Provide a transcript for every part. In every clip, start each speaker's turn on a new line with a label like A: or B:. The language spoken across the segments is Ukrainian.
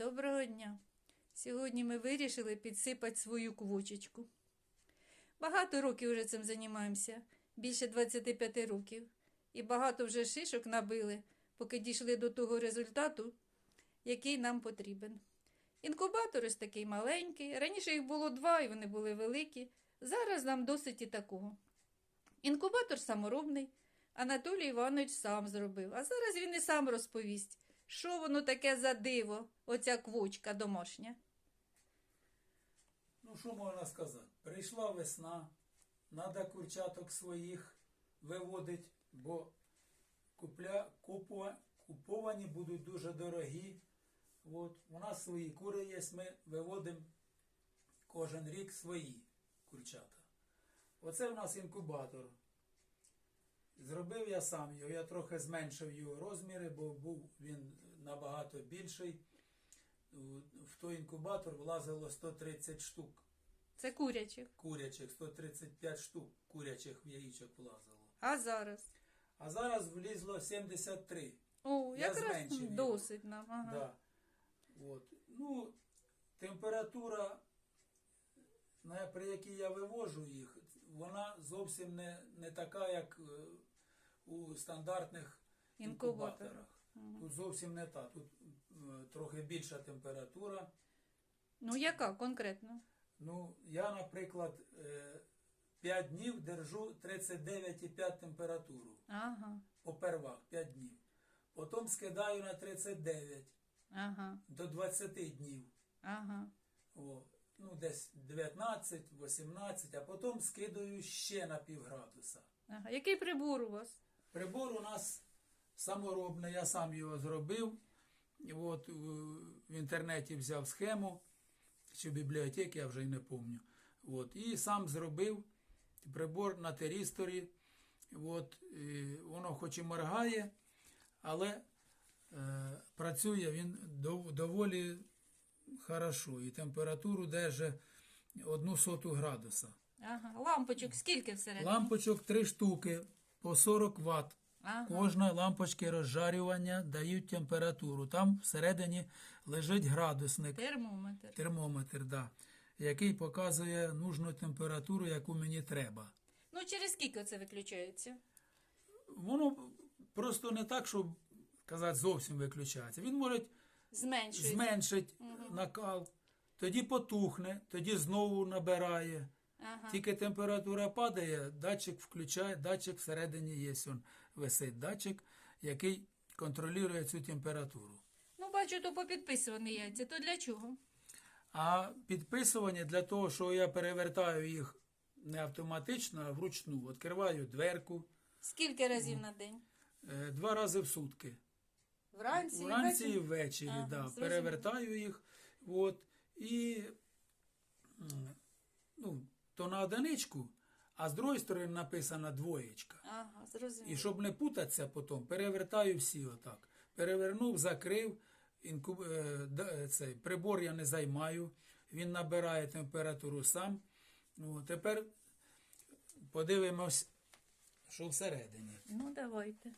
A: Доброго дня! Сьогодні ми вирішили підсипати свою квочечку. Багато років вже цим займаємося, більше 25 років. І багато вже шишок набили, поки дійшли до того результату, який нам потрібен. Інкубатор ось такий маленький. Раніше їх було два, і вони були великі. Зараз нам досить і такого. Інкубатор саморобний. Анатолій Іванович сам зробив, а зараз він і сам розповість, що воно таке за диво, оця квочка домашня.
B: Ну, що можна сказати? Прийшла весна, треба курчаток своїх виводити, бо купля, купува, куповані будуть дуже дорогі. От, у нас свої кури є, ми виводимо кожен рік свої курчата. Оце в нас інкубатор. Зробив я сам його, я трохи зменшив його розміри, бо був він набагато більший. В той інкубатор влазило 130 штук
A: Це курячих.
B: курячих, 135 штук курячих яєчок влазило.
A: А зараз?
B: А зараз влізло 73.
A: О,
B: Я
A: якраз
B: зменшив його.
A: досить нам. Ага.
B: Да. От. Ну, температура, при якій я вивожу їх, вона зовсім не, не така, як е, у стандартних
A: Інкубаторах.
B: інкубаторах. Тут зовсім не та. Тут е, трохи більша температура.
A: Ну, яка конкретно?
B: Ну, я, наприклад, 5 днів держу 39,5 температуру.
A: Ага,
B: Попервах 5 днів. Потім скидаю на 39
A: ага,
B: до 20 днів.
A: ага.
B: О, ну, десь 19, 18, а потім скидаю ще на півградуса.
A: ага. Який прибор у вас?
B: Прибор у нас саморобний, я сам його зробив. От в інтернеті взяв схему, чи в бібліотеці, я вже й не пам'ятаю. От, і сам зробив прибор на терісторі. От, воно хоч і моргає, але е, працює він дов- доволі хорошо. І температуру держить одну соту градуса.
A: Ага. Лампочок скільки всередині?
B: Лампочок три штуки по 40 Вт.
A: Ага.
B: Кожна лампочки розжарювання дають температуру. Там всередині лежить градусник,
A: Термометр.
B: термометр, да, який показує нужну температуру, яку мені треба.
A: Ну, через скільки це виключається?
B: Воно просто не так, щоб казати, зовсім виключається. Він може зменшити накал, тоді потухне, тоді знову набирає.
A: Ага.
B: Тільки температура падає, датчик включає, датчик всередині є, он висить датчик, який контролює цю температуру.
A: Ну, бачу, то попідписувані яйця. То для чого?
B: А підписування для того, що я перевертаю їх не автоматично, а вручну. Відкриваю дверку
A: Скільки разів на день?
B: е, два рази в сутки.
A: Вранці,
B: Вранці і
A: ввечері?
B: ввечері,
A: Ага,
B: да,
A: зрозуміло.
B: перевертаю їх. От, і ну, то на одиничку, а з другої сторони написана двоєчка.
A: Ага, зрозуміло.
B: І щоб не путатися потім, перевертаю всі отак. Перевернув, закрив. Інкуб... е, цей прибор я не займаю. Він набирає температуру сам. Ну, тепер подивимось, що всередині.
A: Ну, давайте.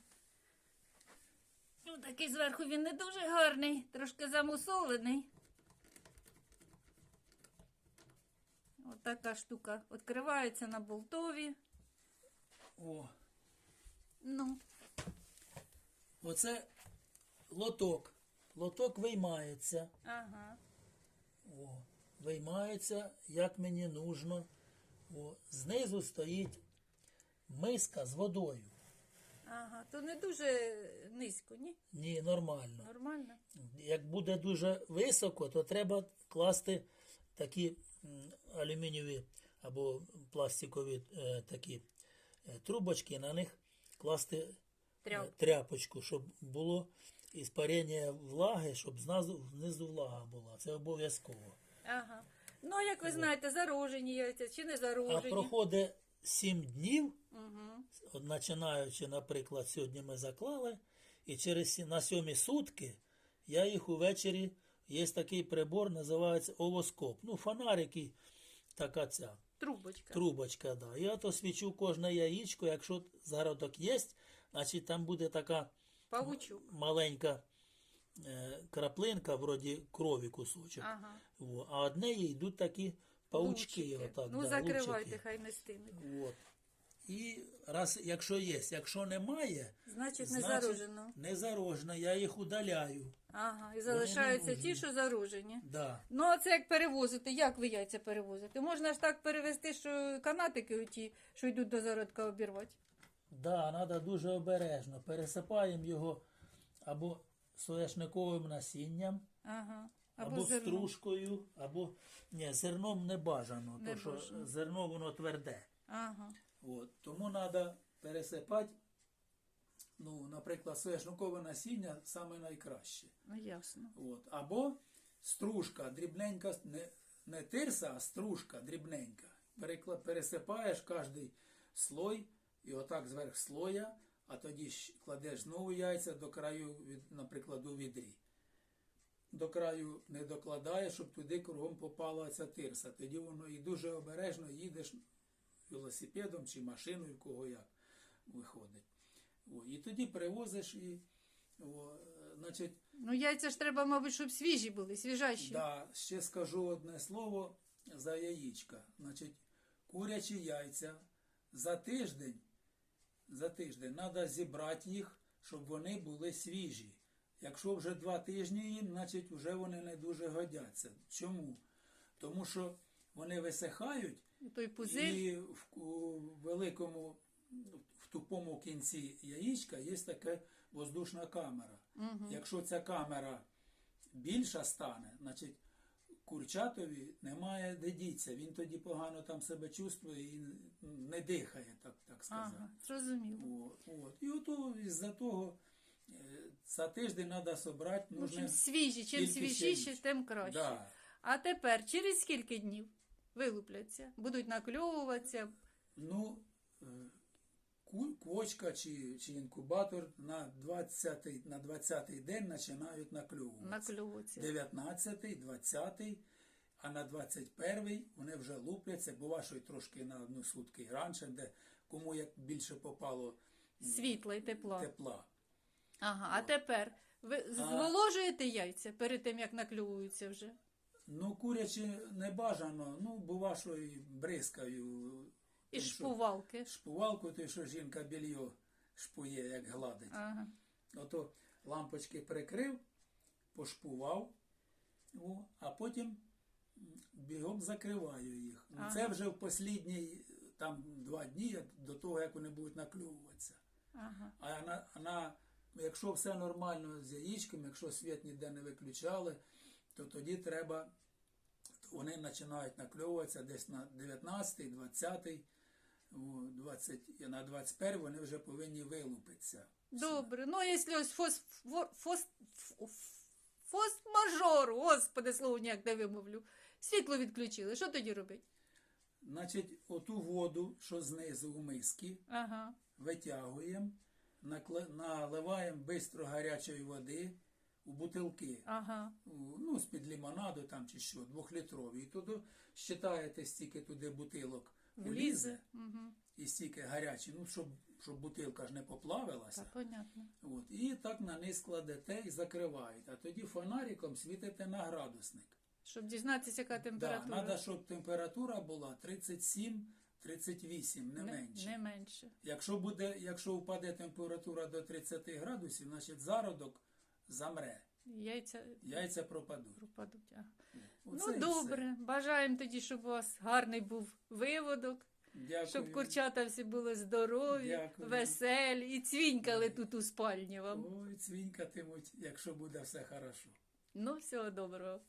A: Ну, такий зверху він не дуже гарний, трошки замусолений. Така штука відкривається на болтові.
B: О,
A: Ну,
B: оце лоток. Лоток виймається.
A: ага.
B: О, виймається, як мені нужно. О, знизу стоїть миска з водою.
A: Ага, то не дуже низько, ні?
B: Ні, нормально.
A: Нормально.
B: Як буде дуже високо, то треба класти такі алюмінієві або пластикові е, такі е, трубочки, на них класти е,
A: Тряпку.
B: тряпочку, щоб було іспарення влаги, щоб знизу, знизу влага була. Це обов'язково.
A: Ага. Ну, а як ви знаєте, зарожені яйця чи не
B: А проходить 7 днів,
A: Угу.
B: починаючи, наприклад, сьогодні ми заклали, і через на сьомі сутки я їх увечері, є такий прибор, називається овоскоп. Ну, фонарики, така ця
A: Трубочка.
B: трубочка. Да. Я то свічу кожне яєчко, якщо зародок є, значить там буде така
A: Павучок.
B: маленька е, краплинка, вроді крові кусочок.
A: Ага.
B: Во. А од неї йдуть такі паучки.
A: Лучики.
B: Отак,
A: ну,
B: да,
A: закривайте,
B: лучики.
A: хай не стинуть.
B: От. І раз, якщо є, якщо немає,
A: Значить, не
B: значить,
A: заружено.
B: не зарожно, я їх удаляю.
A: Ага, і залишаються ті, що заружені.
B: Да.
A: Ну, а це як перевозити, як ви яйця перевозите? Можна ж так перевезти, що канатики оті, що йдуть до зародка обірвати.
B: Да, треба дуже обережно. Пересипаємо його або соняшниковим насінням,
A: Ага.
B: або,
A: Або,
B: стружкою, або ні, зерном не бажано,
A: Не
B: то що зерно воно тверде.
A: Ага.
B: От. Тому треба пересипати, ну, наприклад, соняшникове насіння саме найкраще.
A: Ну, ясно.
B: От. Або стружка, дрібненька, не, не тирса, а стружка дрібненька. Перекла- пересипаєш кожний слой і отак зверх слоя, а тоді кладеш знову яйця до краю, від, наприклад, у відрі. До краю не докладаєш, щоб туди кругом попала ця тирса. Тоді воно і дуже обережно їдеш велосипедом чи машиною, кого як виходить. О, і тоді привозиш і о, значить,
A: Ну, яйця ж треба, мабуть, щоб свіжі були, свіжащі.
B: Да, ще скажу одне слово за яєчка. Значить, курячі яйця за тиждень, за тиждень треба зібрати їх, щоб вони були свіжі. Якщо вже два тижні їм, значить вже вони не дуже годяться. Чому? Тому що вони висихають
A: Той пузир.
B: і в, у великому, в тупому кінці яєчка є така воздушна камера.
A: Угу.
B: Якщо ця камера більша стане, значить курчатові немає де діться. Він тоді погано там себе чувствує і не дихає, так, так сказати.
A: Ага, зрозуміло.
B: О, от. І ото із-за того е, за тиждень треба зібрати
A: общем,
B: нужне.
A: свіжі. Чим свіжіше, тим краще.
B: Да.
A: А тепер, через скільки днів вилупляться? Будуть накльовуватися.
B: Ну, е, квочка чи, чи інкубатор на 20 на 20-й день починають накльовуватися.
A: Накльовуватися.
B: 19, 20, а на 21 вони вже лупляться, бува, що й трошки на одну сутки раніше, де кому як більше попало
A: Світла і тепла.
B: тепла.
A: Ага, а тепер ви зволожуєте яйця перед тим, як накльовуються вже?
B: Ну, курячі не бажано, ну, бува, що і бризкаю.
A: І
B: тим, що
A: шпувалки.
B: Шпувалку, то що жінка більйо шпує, як гладить.
A: Ага.
B: Ото лампочки прикрив, пошпував, о, а потім бігом закриваю їх. Ну, Це вже в послідні там два дні до того, як вони будуть накльовуватися.
A: Ага.
B: А на, на, якщо все нормально з яєчками, якщо світ ніде не виключали, то тоді треба, вони починають накльовуватися десь на 19, 20, 20, і на 21 вони вже повинні вилупитися.
A: Добре. Ну, якщо ось фос, фо- фос, ф- фос-мажору, господи, слово ніяк не вимовлю, світло відключили, що тоді робить?
B: Значить, оту воду, що знизу у миски,
A: Ага.
B: витягуємо, наливаємо бистро гарячої води у бутилки.
A: Ага.
B: Ну, з-під лимонаду там чи що, двохлітрові. І туди считаєте, стільки туди бутилок влізе,
A: Угу.
B: і стільки гарячі, ну, щоб, щоб бутилка ж не поплавилася.
A: Так, понятно.
B: От, і так на низ кладете і закриваєте. А тоді фонариком світите на градусник.
A: Щоб дізнатися, яка
B: Да,
A: температура.
B: треба, щоб температура була 37-38, не, менше.
A: Не менше.
B: Якщо буде, якщо впаде температура до 30 градусів, значить зародок замре,
A: Яйця
B: яйця пропадуть.
A: пропадуть. Ага.
B: Оце
A: Ну,
B: і
A: добре. Бажаємо тоді, щоб у вас гарний був виводок.
B: Дякую.
A: щоб курчата всі були здорові,
B: Дякую.
A: веселі і цвінькали тут у спальні вам.
B: Ой, цвінькатимуть, якщо буде все хорошо.
A: Ну, всього доброго.